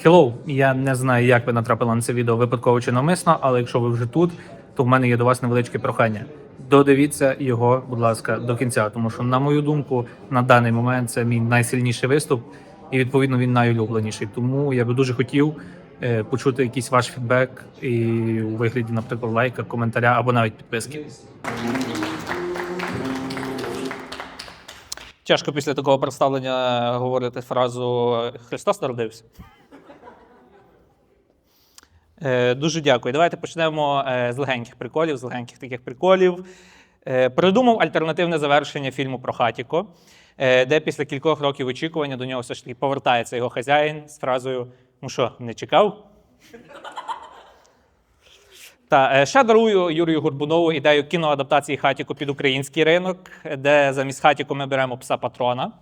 Hello! Я не знаю, як ви натрапили на це відео випадково чи навмисно, але якщо ви вже тут, то в мене є до вас невеличке прохання. Додивіться його, будь ласка, до кінця, тому що, на мою думку, на даний момент це мій найсильніший виступ, і відповідно він найулюбленіший. Тому я би дуже хотів е, почути якийсь ваш фідбек і у вигляді, наприклад, лайка, коментаря або навіть підписки. Тяжко після такого представлення говорити фразу Христос народився. Е, Дуже дякую. Давайте почнемо е, з легеньких приколів, з легеньких таких приколів. Е, Придумав альтернативне завершення фільму про Хатіко, де після кількох років очікування до нього все ж таки повертається його хазяїн з фразою: Ну що, не чекав? Та ще дарую Юрію Горбунову ідею кіноадаптації Хатіко під український ринок, де замість Хатіко ми беремо пса патрона.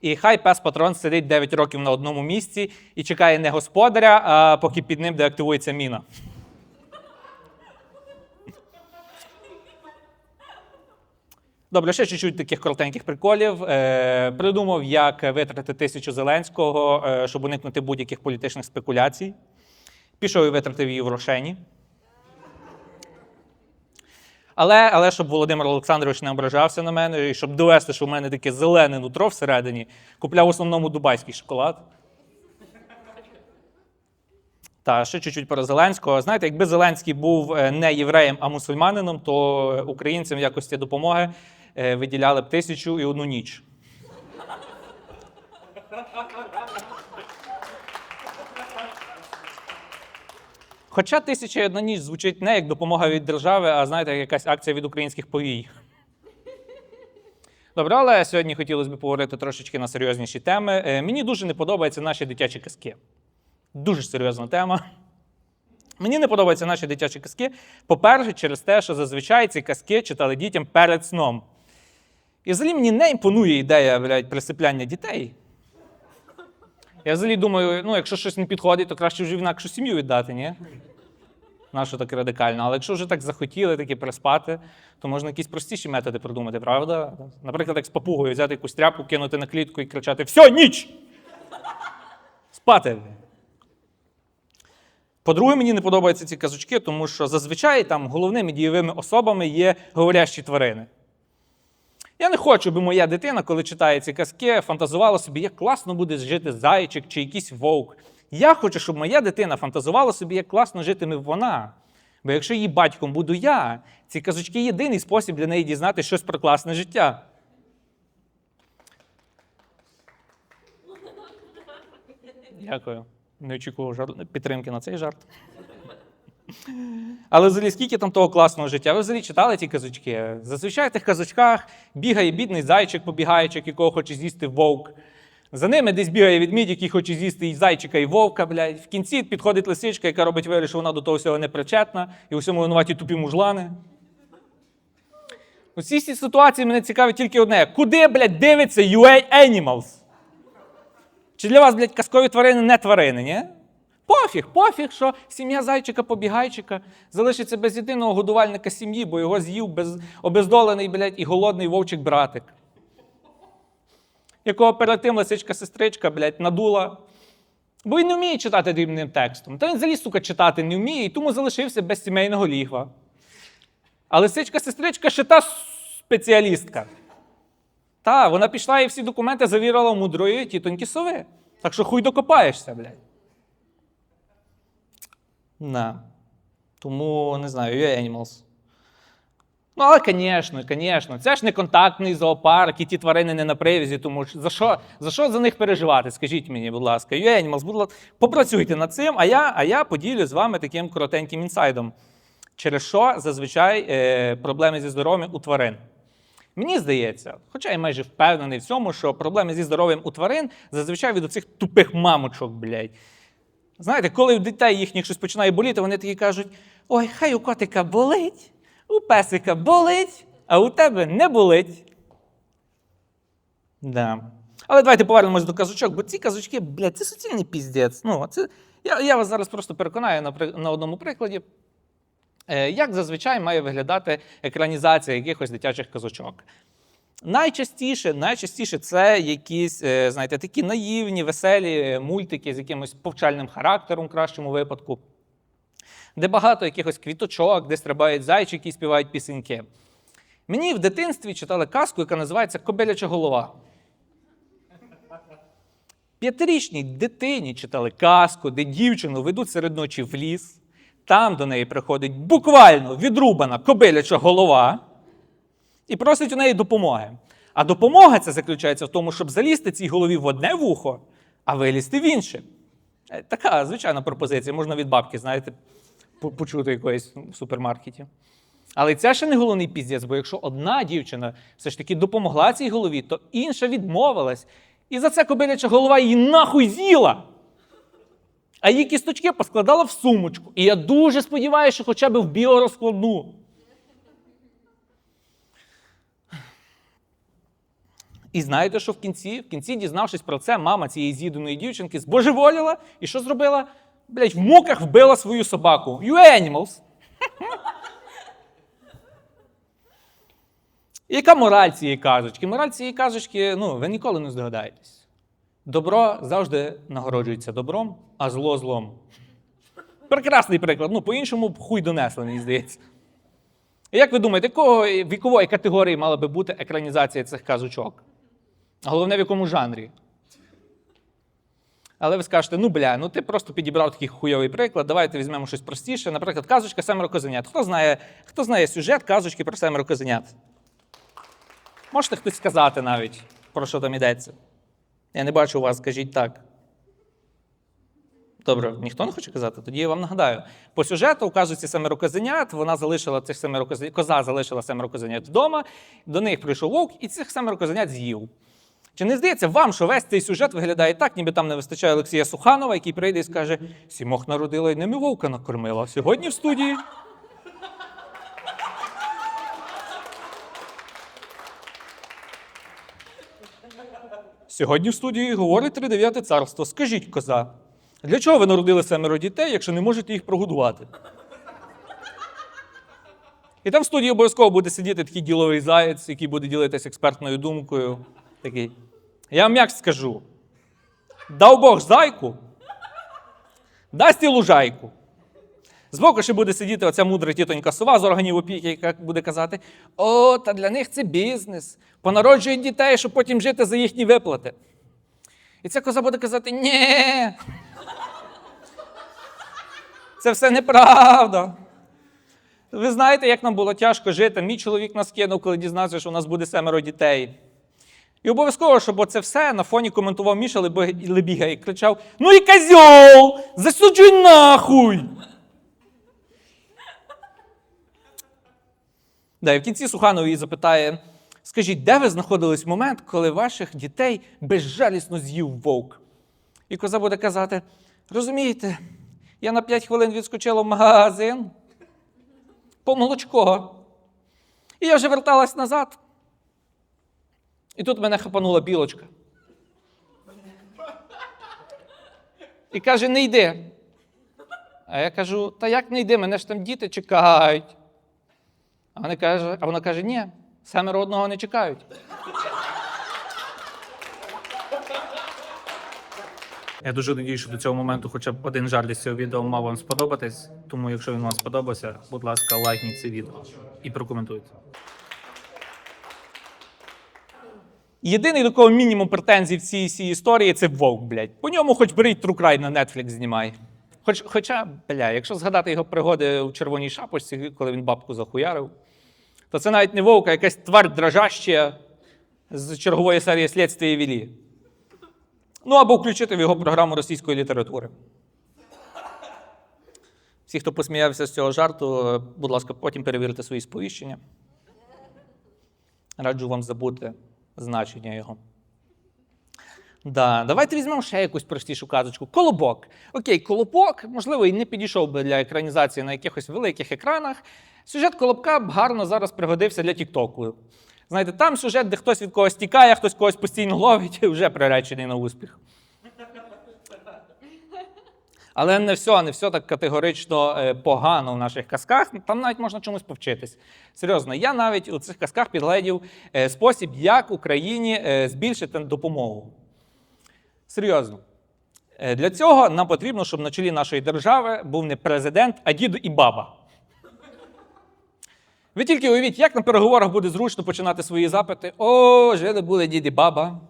І хай пес патрон сидить 9 років на одному місці і чекає не господаря, а поки під ним деактивується міна. Добре, ще чуть-чуть таких коротеньких приколів. Е, придумав, як витратити тисячу Зеленського, е, щоб уникнути будь-яких політичних спекуляцій. Пішов і витратив її в Рошені. Але, але щоб Володимир Олександрович не ображався на мене, і щоб довести, що в мене таке зелене нутро всередині, купляв в основному дубайський шоколад. Та ще чуть-чуть про Зеленського. Знаєте, якби Зеленський був е, не євреєм, а мусульманином, то українцям в якості допомоги е, виділяли б тисячу і одну ніч. Хоча тисяча і одна ніч звучить не як допомога від держави, а знаєте, як якась акція від українських повій. Добре, але сьогодні хотілося б поговорити трошечки на серйозніші теми. Е, Мені дуже не подобаються наші дитячі казки. Дуже серйозна тема. Мені не подобаються наші дитячі казки. По-перше, через те, що зазвичай ці казки читали дітям перед сном. І взагалі мені не імпонує ідея блядь, присипляння дітей. Я взагалі думаю, ну, якщо щось не підходить, то краще вже в інакшу сім'ю віддати, ні? Нащо так радикально? Але якщо вже так захотіли таки приспати, то можна якісь простіші методи придумати, правда? Наприклад, як з папугою взяти якусь тряпку, кинути на клітку і кричати: Все, ніч! Спати! По-друге, мені не подобаються ці казочки, тому що зазвичай там головними дієвими особами є говорящі тварини. Я не хочу, аби моя дитина, коли читає ці казки, фантазувала собі, як класно буде жити зайчик чи якийсь вовк. Я хочу, щоб моя дитина фантазувала собі, як класно житиме вона. Бо якщо її батьком буду я, ці казочки єдиний спосіб для неї дізнати щось про класне життя. Дякую. Не очікував підтримки на цей жарт. Але взагалі, скільки там того класного життя? Ви взагалі читали ті казочки? Зазвичай в тих казочках бігає бідний зайчик, побігаючик, якого хоче з'їсти вовк. За ними десь бігає відмідь, який хоче з'їсти і зайчика, і вовка, блядь. В кінці підходить лисичка, яка робить вигляд, що вона до того всього не причетна, і у всьому винуваті тупі мужлани. У цій ситуації мене цікавить тільки одне: куди, блядь, дивиться UA Animals? Чи для вас, блядь, казкові тварини не тварини, ні? Пофіг, пофіг, що сім'я зайчика-побігайчика залишиться без єдиного годувальника сім'ї, бо його з'їв без, обездолений, блядь, і голодний вовчик-братик. Якого перед тим лисичка-сестричка, блядь, надула. Бо він не вміє читати дрібним текстом. Та він взагалі, сука, читати не вміє, і тому залишився без сімейного лігва. А лисичка-сестричка ще та спеціалістка. Та, вона пішла і всі документи завірила мудрої тітоньки сови. Так що хуй докопаєшся, блядь. На. Тому не знаю, є Animals. Ну, але, звісно, звісно, це ж не контактний зоопарк, і ті тварини не на привізі, тому що за що за, що за них переживати? Скажіть мені, будь ласка, UA Animals, будь ласка, попрацюйте над цим, а я, а я поділю з вами таким коротеньким інсайдом, через що зазвичай е, проблеми зі здоров'ям у тварин. Мені здається, хоча я майже впевнений в цьому, що проблеми зі здоров'ям у тварин зазвичай від оцих тупих мамочок, блядь. Знаєте, коли у дітей їхніх щось починає боліти, вони такі кажуть: ой, хай у котика болить, у песика болить, а у тебе не болить. Да. Але давайте повернемось до казочок, бо ці казочки, блядь, це суцільний піздець. Ну, це, я, я вас зараз просто переконаю на, на одному прикладі. Е, Як зазвичай має виглядати екранізація якихось дитячих казочок? Найчастіше, найчастіше це якісь, е, знаєте, такі наївні, веселі мультики з якимось повчальним характером, в кращому випадку, де багато якихось квіточок, де стрибають зайчики і співають пісеньки. Мені в дитинстві читали казку, яка називається Кобиляча голова. П'ятирічній дитині читали казку, де дівчину ведуть серед ночі в ліс. Там до неї приходить буквально відрубана кобиляча голова і просить у неї допомоги. А допомога це заключається в тому, щоб залізти цій голові в одне вухо, а вилізти в інше. Е, Така звичайна пропозиція, можна від бабки, знаєте, почути якоїсь в супермаркеті. Але це ще не головний піздець, бо якщо одна дівчина все ж таки допомогла цій голові, то інша відмовилась. І за це кобиляча голова її нахуй з'їла. А її кісточки поскладала в сумочку. І я дуже сподіваюся, що хоча б в біорозкладну. І знаєте, що в кінці? В кінці, дізнавшись про це, мама цієї з'їденої дівчинки збожеволіла і що зробила? Блять, в муках вбила свою собаку. You animals. Яка мораль цієї казочки? Мораль цієї казочки, ну, ви ніколи не здогадаєтесь. Добро завжди нагороджується добром, а зло злом. Прекрасний приклад. Ну, по-іншому хуй донесли, мені здається. Як ви думаєте, якого вікової категорії мала би бути екранізація цих казочок? Головне, в якому жанрі? Але ви скажете, ну бля, ну ти просто підібрав такий хуйовий приклад, давайте візьмемо щось простіше. Наприклад, казочка семеро козенят. Хто знає, хто знає сюжет казочки про семеро козенят? Можете хтось сказати навіть, про що там йдеться? Я не бачу вас, скажіть так. Добре, ніхто не хоче казати? Тоді я вам нагадаю. По сюжету у семеро козенят, вона залишила цих семеро коза залишила семеро козенят вдома, до них прийшов вовк і цих семеро козенят з'їв. Чи не здається вам, що весь цей сюжет виглядає так, ніби там не вистачає Олексія Суханова, який прийде і скаже: Сімох народила і ними вовка накормила. Сьогодні в студії. Сьогодні в студії говорить тридев'яте царство. Скажіть, коза, для чого ви народили семеро дітей, якщо не можете їх прогодувати? І там в студії обов'язково буде сидіти такий діловий заєць, який буде ділитися експертною думкою. Такий. Я вам як скажу: дав Бог зайку, дасть і лужайку. Збоку ще буде сидіти оця мудра тітонька сова з органів опіки, яка буде казати: о, та для них це бізнес. Понароджують дітей, щоб потім жити за їхні виплати. І ця коза буде казати: ні. Це все неправда. Ви знаєте, як нам було тяжко жити. Мій чоловік нас кинув, коли дізнався, що у нас буде семеро дітей. І обов'язково, щоб оце все на фоні коментував Міша Лебіга і кричав: Ну і козьол! Засуджуй нахуй! Да, і в кінці Суханов її запитає: скажіть, де ви знаходились момент, коли ваших дітей безжалісно з'їв вовк? І коза буде казати: розумієте, я на 5 хвилин відскочила в магазин по молочко. І я вже верталась назад. І тут мене хапанула білочка. І каже: не йди. А я кажу: та як не йди, мене ж там діти чекають. А вона каже, а вона каже: ні, семеро одного не чекають. Я дуже надію, що до цього моменту хоча б один жарт з цього відео мав вам сподобатись. Тому, якщо він вам сподобався, будь ласка, лайкніть це відео і прокоментуйте. Єдиний, до кого мінімум претензій в цій всій історії, це вовк, блядь. По ньому хоч беріть True Crime на Netflix знімай. Хоч, хоча, бля, якщо згадати його пригоди у червоній шапочці, коли він бабку захуярив, то це навіть не вовк, а якась тварь дрожаща з чергової серії слідствия Вілі. Ну або включити в його програму російської літератури. Всі, хто посміявся з цього жарту, будь ласка, потім перевірте свої сповіщення. Раджу вам забути значення його. Да, давайте візьмемо ще якусь простішу казочку. Колобок. Окей, колобок, можливо, і не підійшов би для екранізації на якихось великих екранах. Сюжет колобка гарно зараз пригодився для Тіктоку. Знаєте, там сюжет, де хтось від когось тікає, хтось когось постійно ловить, і вже приречений на успіх. Але не все, не все так категорично е, погано в наших казках. Там навіть можна чомусь повчитись. Серйозно, я навіть у цих казках підгледів е, спосіб, як Україні е, збільшити допомогу. Серйозно. Для цього нам потрібно, щоб на чолі нашої держави був не президент, а дід і баба. Ви тільки уявіть, як на переговорах буде зручно починати свої запити. О, жили були дід і баба.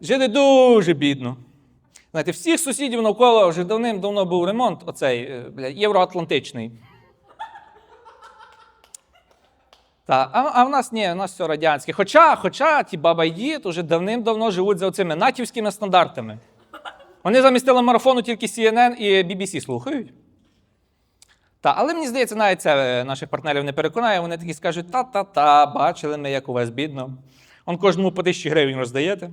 Жили дуже бідно. Знаєте, всіх сусідів навколо вже давним-давно був ремонт, оцей е, бля, євроатлантичний. Та, а, а в нас ні, в нас все радянське. Хоча, хоча ті баба й дід вже давним-давно живуть за цими натівськими стандартами. Вони замість телемарафону тільки CNN і BBC слухають. Та, але мені здається, навіть це е, наших партнерів не переконає. Вони такі скажуть: та-та-та, бачили ми, як у вас бідно. Он кожному по тисячі гривень роздаєте.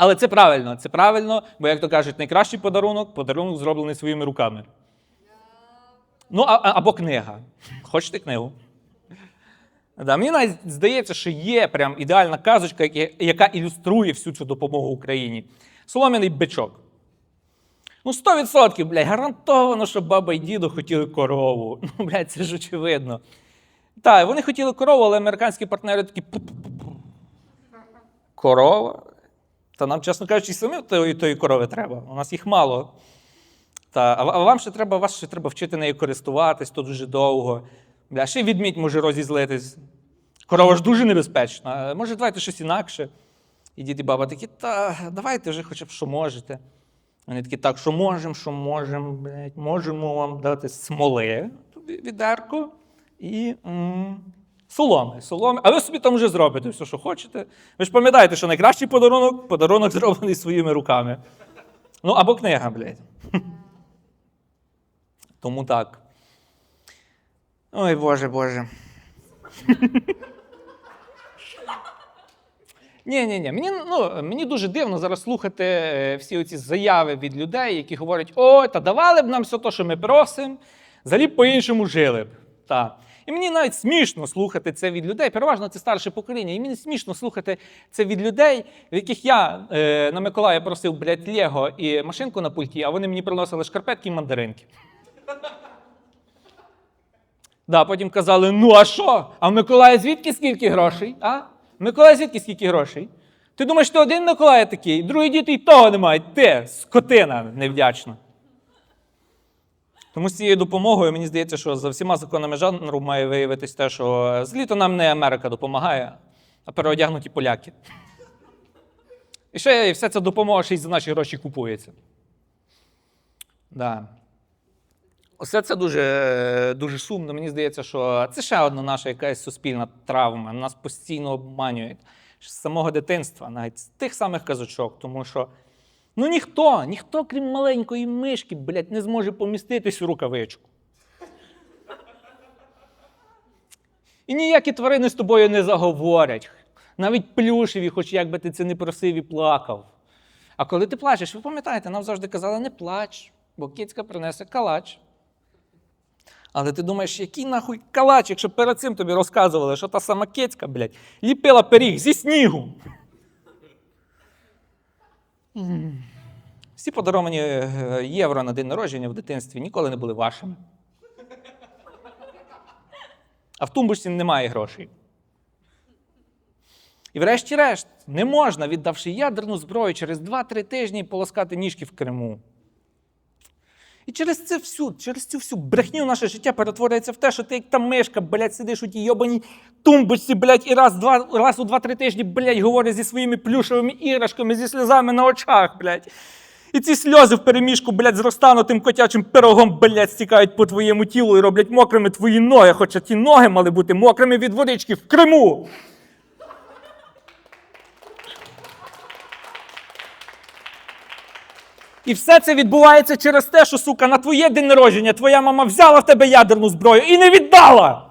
Але це правильно, це правильно, бо, як то кажуть, найкращий подарунок подарунок зроблений своїми руками. Ну, а, або книга. Хочете книгу? Да, мені навіть здається, що є прям ідеальна казочка, яка- ілюструє всю цю допомогу Україні. Солом'яний бичок. Ну, 100%, блядь, гарантовано, що баба і дідо хотіли корову. Ну, блядь, це ж очевидно. Так, вони хотіли корову, але американські партнери такі. Корова? Та нам, чесно кажучи, самі тої, тої корови треба. У нас їх мало. Та, а, вам ще треба, вас ще треба вчити нею користуватись, то дуже довго. Бля, ще відмідь може розізлитись. Корова ж дуже небезпечна. Може, давайте щось інакше. І дід і баба такі, та давайте вже хоча б що можете. Вони такі, так, що можемо, що можемо, блядь, можемо вам дати смоли, відерку і м, соломи. соломи. А ви собі там вже зробите все, що хочете. Ви ж пам'ятаєте, що найкращий подарунок подарунок зроблений своїми руками. Ну, або книга, блядь. Тому так. Ой, Боже, Боже. Ні, ні, ні. Мені, ну, мені дуже дивно зараз слухати е, всі оці заяви від людей, які говорять: ой, та давали б нам все те, що ми просимо, взагалі б по-іншому жили б. Та. І мені навіть смішно слухати це від людей. Переважно це старше покоління. І мені смішно слухати це від людей, в яких я е, на Миколая просив, блядь, Лего і машинку на пульті, а вони мені приносили шкарпетки і мандаринки. Да, потім казали: ну а що? А в Миколая звідки скільки грошей? А? Миколая звідки скільки грошей? Ти думаєш, ти один Миколая такий, другі діти й того не мають. Ти, скотина невдячна. Тому з цією допомогою мені здається, що за всіма законами жанру має виявитись те, що зліто нам не Америка допомагає, а переодягнуті поляки. І ще і вся ця допомога ще й за наші гроші купується. Да. Оце це дуже, дуже сумно. Мені здається, що це ще одна наша якась суспільна травма. Нас постійно обманюють з самого дитинства, навіть з тих самих казочок, тому що ну ніхто, ніхто, крім маленької мишки, блядь, не зможе поміститись у рукавичку. І ніякі тварини з тобою не заговорять. Навіть плюшеві, хоч як би ти це не просив і плакав. А коли ти плачеш, ви пам'ятаєте, нам завжди казали, не плач, бо кицька принесе калач. Але ти думаєш, який нахуй калач, якщо перед цим тобі розказували, що та сама кицька, блядь, ліпила пиріг зі снігу. Всі подаровані е, євро на день народження в дитинстві ніколи не були вашими. А в тумбочці немає грошей. І врешті-решт, не можна, віддавши ядерну зброю, через 2-3 тижні полоскати ніжки в Криму. І через це всю, через цю всю брехню наше життя перетворюється в те, що ти як та мишка, блядь, сидиш у тій йобаній тумбочці, блядь, і раз, два, раз у два-три тижні, блядь, говориш зі своїми плюшевими іграшками, зі сльозами на очах, блядь. І ці сльози в переміжку, блядь, з розтанутим котячим пирогом, блядь, стікають по твоєму тілу і роблять мокрими твої ноги, хоча ті ноги мали бути мокрими від водички в Криму. І все це відбувається через те, що, сука, на твоє день народження твоя мама взяла в тебе ядерну зброю і не віддала.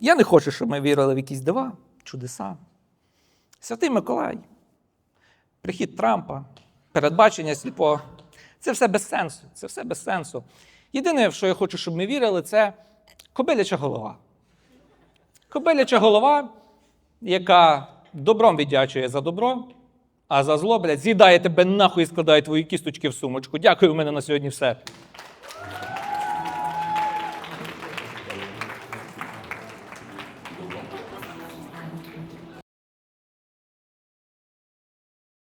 Я не хочу, щоб ми вірили в якісь дива, чудеса. Святий Миколай, прихід Трампа, передбачення сліпого. Це все без сенсу. Це все без сенсу. Єдине, в що я хочу, щоб ми вірили, це кобиляча голова. Кобиляча голова, яка добром віддячує за добро, а за зло, блядь, з'їдає тебе нахуй і складає твої кісточки в сумочку. Дякую, у мене на сьогодні все.